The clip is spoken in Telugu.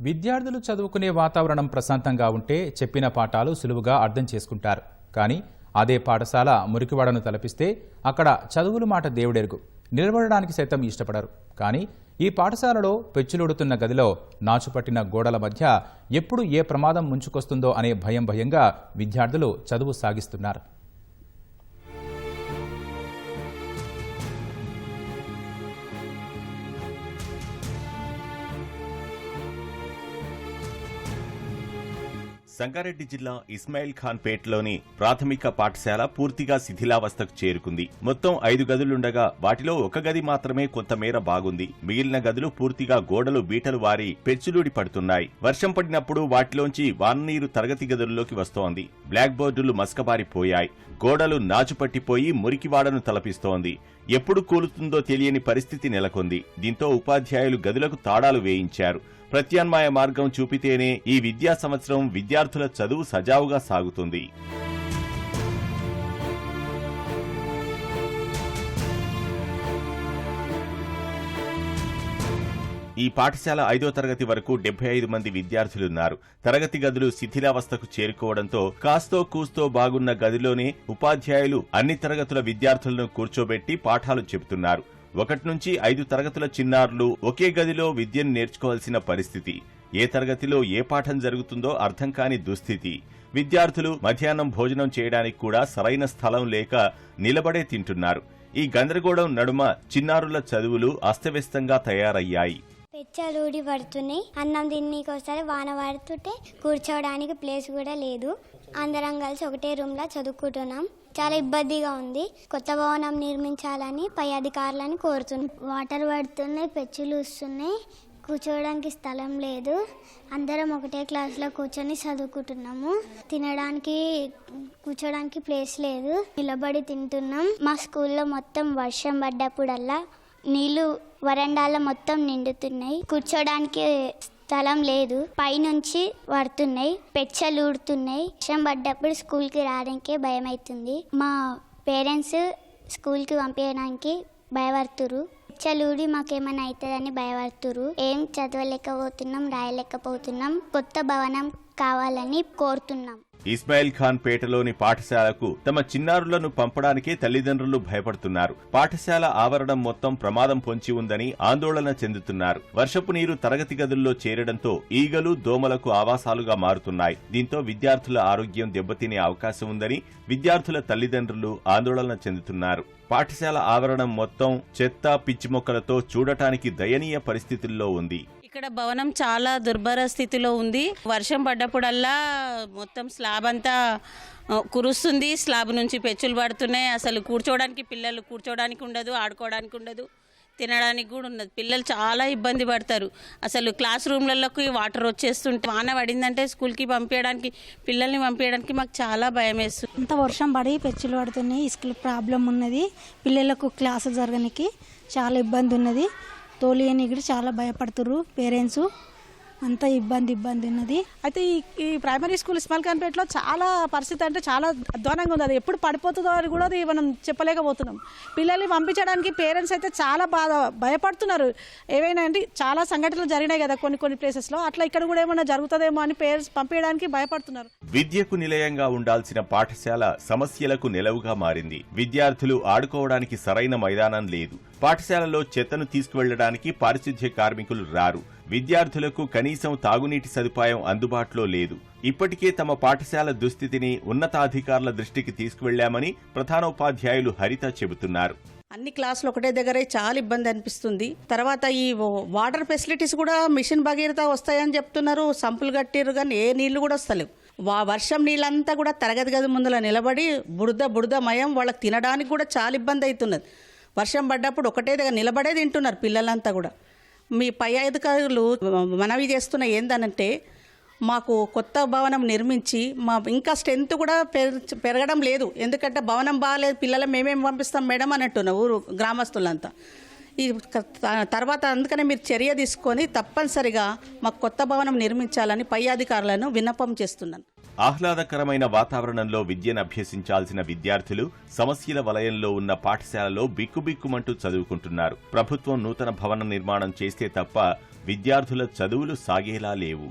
విద్యార్థులు చదువుకునే వాతావరణం ప్రశాంతంగా ఉంటే చెప్పిన పాఠాలు సులువుగా అర్థం చేసుకుంటారు. కానీ అదే పాఠశాల మురికివాడను తలపిస్తే అక్కడ చదువులు మాట దేవుడెరుగు. నిలబడడానికి సైతం ఇష్టపడరు. కానీ ఈ పాఠశాలలో పెచ్చులుడుతున్న గదిలో నాచుపట్టిన గోడల మధ్య ఎప్పుడు ఏ ప్రమాదం ముంచుకొస్తుందో అనే భయం భయంగా విద్యార్థులు చదువు సాగిస్తున్నారు. సంగారెడ్డి జిల్లా ఇస్మాయిల్ ఖాన్ పేటలోని ప్రాథమిక పాఠశాల పూర్తిగా శిథిలావస్థకు చేరుకుంది. మొత్తం ఐదు గదులుండగా వాటిలో ఒక గది మాత్రమే కొంతమేర బాగుంది. మిగిలిన గదులు పూర్తిగా గోడలు బీటలు వారి పెచ్చులూడి పడుతున్నాయి. వర్షం పడినప్పుడు వాటిలోంచి వాననీరు తరగతి గదుల్లోకి వస్తోంది. బ్లాక్ బోర్డులు మస్కబారిపోయాయి. గోడలు నాచుపట్టిపోయి మురికివాడను తలపిస్తోంది. ఎప్పుడు కూలుతుందో తెలియని పరిస్థితి నెలకొంది. దీంతో ఉపాధ్యాయులు గదులకు తాళాలు వేయించారు. ప్రత్యామ్నాయ మార్గం చూపితేనే ఈ విద్యా సంవత్సరం విద్యార్థుల చదువు సజావుగా సాగుతుంది. ఈ పాఠశాల ఐదో తరగతి వరకు డెబ్బై ఐదు మంది విద్యార్థులున్నారు. తరగతి గదులు శిథిలావస్థకు చేరుకోవడంతో కాస్తో కూస్తో బాగున్న గదిలోనే ఉపాధ్యాయులు అన్ని తరగతుల విద్యార్థులను కూర్చోబెట్టి పాఠాలు చెబుతున్నారు. ఒకటి నుంచి ఐదు తరగతుల చిన్నారులు ఒకే గదిలో విద్యను నేర్చుకోవాల్సిన పరిస్థితి. ఏ తరగతిలో ఏ పాఠం జరుగుతుందో అర్థం కాని దుస్థితి. విద్యార్థులు మధ్యాహ్నం భోజనం చేయడానికి కూడా సరైన స్థలం లేక నిలబడే తింటున్నారు. ఈ గందరగోళం నడుమ చిన్నారుల చదువులు అస్తవ్యస్తంగా తయారయ్యాయి. పెచ్చలూడి పడుతున్నాయి. అన్నం తిన్నీకి ఒకసారి వాన పడుతుంటే కూర్చోవడానికి ప్లేస్ కూడా లేదు. అందరం కలిసి ఒకటే రూమ్లో చదువుకుంటున్నాం. చాలా ఇబ్బందిగా ఉంది. కొత్త భవనం నిర్మించాలని పై అధికారులని కోరుతున్నాం వాటర్ పడుతున్నాయి పెచ్చులు వస్తున్నాయి. కూర్చోవడానికి స్థలం లేదు. అందరం ఒకటే క్లాస్లో కూర్చొని చదువుకుంటున్నాము. తినడానికి కూర్చోడానికి ప్లేస్ లేదు. నిలబడి తింటున్నాం. మా స్కూల్లో మొత్తం వర్షం పడ్డప్పుడల్లా నీళ్ళు వరండాలో మొత్తం నిండుతున్నాయి. కూర్చోడానికి స్థలం లేదు. పైనుంచి పడుతున్నాయి. పెచ్చలు ఊడుతున్నాయి. వర్షం పడ్డప్పుడు స్కూల్కి రావడానికే భయం అవుతుంది మా పేరెంట్స్ స్కూల్కి పంపించడానికి భయపడుతురు. చలుడి మాకేమైనా అవుతుందని భయపడుతురు. ఏం చదవలేకపోతున్నాం రాయలేకపోతున్నాం. కొత్త భవనం కావాలని కోరుతున్నాం. ఇస్మాయిల్ ఖాన్ పేటలోని పాఠశాలకు తమ చిన్నారులను పంపడానికే తల్లిదండ్రులు భయపడుతున్నారు. పాఠశాల ఆవరణం మొత్తం ప్రమాదం పొంచి ఉందని ఆందోళన చెందుతున్నారు. వర్షపు నీరు తరగతి గదుల్లో చేరడంతో ఈగలు దోమలకు ఆవాసాలుగా మారుతున్నాయి. దీంతో విద్యార్థుల ఆరోగ్యం దెబ్బతినే అవకాశం ఉందని విద్యార్థుల తల్లిదండ్రులు ఆందోళన చెందుతున్నారు. పాఠశాల ఆవరణం మొత్తం చెత్త పిచ్చి మొక్కలతో చూడటానికి దయనీయ పరిస్థితుల్లో ఉంది. ఇక్కడ భవనం చాలా దుర్భర స్థితిలో ఉంది. వర్షం పడ్డప్పుడల్లా మొత్తం స్లాబ్ అంతా కురుస్తుంది. స్లాబ్ నుంచి పెచ్చులు పడుతున్నాయి. అసలు కూర్చోవడానికి పిల్లలు కూర్చోవడానికి ఉండదు ఆడుకోవడానికి ఉండదు తినడానికి కూడా ఉండదు. పిల్లలు చాలా ఇబ్బంది పడతారు. అసలు క్లాస్ రూమ్లలోకి వాటర్ వచ్చేస్తుంటే వాన పడిందంటే స్కూల్కి పంపించడానికి పిల్లల్ని పంపించడానికి మాకు చాలా భయం వేస్తుంది. అంత వర్షం పడి పెచ్చులు పడుతున్నాయి. స్కూల్ ప్రాబ్లం ఉన్నది. పిల్లలకు క్లాసులు జరగడానికి చాలా ఇబ్బంది ఉన్నది. తోలియని కూడా చాలా భయపడుతుర్రు పేరెంట్స్ అంత ఇబ్బంది ఇబ్బంది ఉన్నది. అయితే ఈ ఈ ప్రైమరీ స్కూల్ ఇస్మాల్ ఖాన్పేటలో చాలా పరిస్థితి అంటే చాలా అధ్వానంగా ఉంది. అది ఎప్పుడు పడిపోతుందో అని కూడా అది మనం చెప్పలేకపోతున్నాం. పిల్లల్ని పంపించడానికి పేరెంట్స్ అయితే చాలా బాధ భయపడుతున్నారు. ఏవైనా అంటే చాలా సంఘటనలు జరిగినాయి కదా కొన్ని కొన్ని ప్లేసెస్లో అట్లా ఇక్కడ కూడా ఏమైనా జరుగుతుందేమో అని పేరెంట్స్ పంపించడానికి భయపడుతున్నారు. విద్యకు నిలయంగా ఉండాల్సిన పాఠశాల సమస్యలకు నెలవుగా మారింది. విద్యార్థులు ఆడుకోవడానికి సరైన మైదానం లేదు. పాఠశాలలో చెత్తను తీసుకువెళ్ళడానికి పారిశుధ్య కార్మికులు రారు. విద్యార్థులకు కనీసం తాగునీటి సదుపాయం అందుబాటులో లేదు. ఇప్పటికే తమ పాఠశాల దుస్థితిని ఉన్నతాధికారుల దృష్టికి తీసుకువెళ్ళామని ప్రధానోపాధ్యాయులు హరిత చెబుతున్నారు. అన్ని క్లాసులు ఒకటే దగ్గరే చాలా ఇబ్బంది అనిపిస్తుంది. తర్వాత ఈ వాటర్ ఫెసిలిటీస్ కూడా మిషన్ భగీరథ వస్తాయని చెప్తున్నారు. సంపులు కట్టిరు కానీ ఏ నీళ్ళు కూడా వస్తలేవు. వా వర్షం నీళ్ళంతా కూడా తరగతి గది ముందర నిలబడి బురద బురదమయం వాళ్ళకి తినడానికి కూడా చాలా ఇబ్బంది అవుతున్నది. వర్షం పడ్డప్పుడు ఒకటే దగ్గర నిలబడే తింటున్నారు పిల్లలంతా కూడా. మీ పై అధికారులు మనవి చేస్తున్న ఏందనంటే మాకు కొత్త భవనం నిర్మించి మా ఇంకా స్ట్రెంత్ కూడా పెరగడం లేదు. ఎందుకంటే భవనం బాగాలేదు పిల్లలు మేమేం పంపిస్తాం మేడం అని అంటున్నాం ఊరు గ్రామస్తులంతా. ఈ తర్వాత అందుకనే మీరు చర్య తీసుకొని తప్పనిసరిగా మాకు కొత్త భవనం నిర్మించాలని పై అధికారులను విన్నపం చేస్తున్నాను. ఆహ్లాదకరమైన వాతావరణంలో విద్యను అభ్యసించాల్సిన విద్యార్థులు సమస్యల వలయంలో ఉన్న పాఠశాలలో బిక్కుబిక్కుమంటూ చదువుకుంటున్నారు. ప్రభుత్వం నూతన భవన నిర్మాణం చేస్తే తప్ప విద్యార్థుల చదువులు సాగేలా లేవు.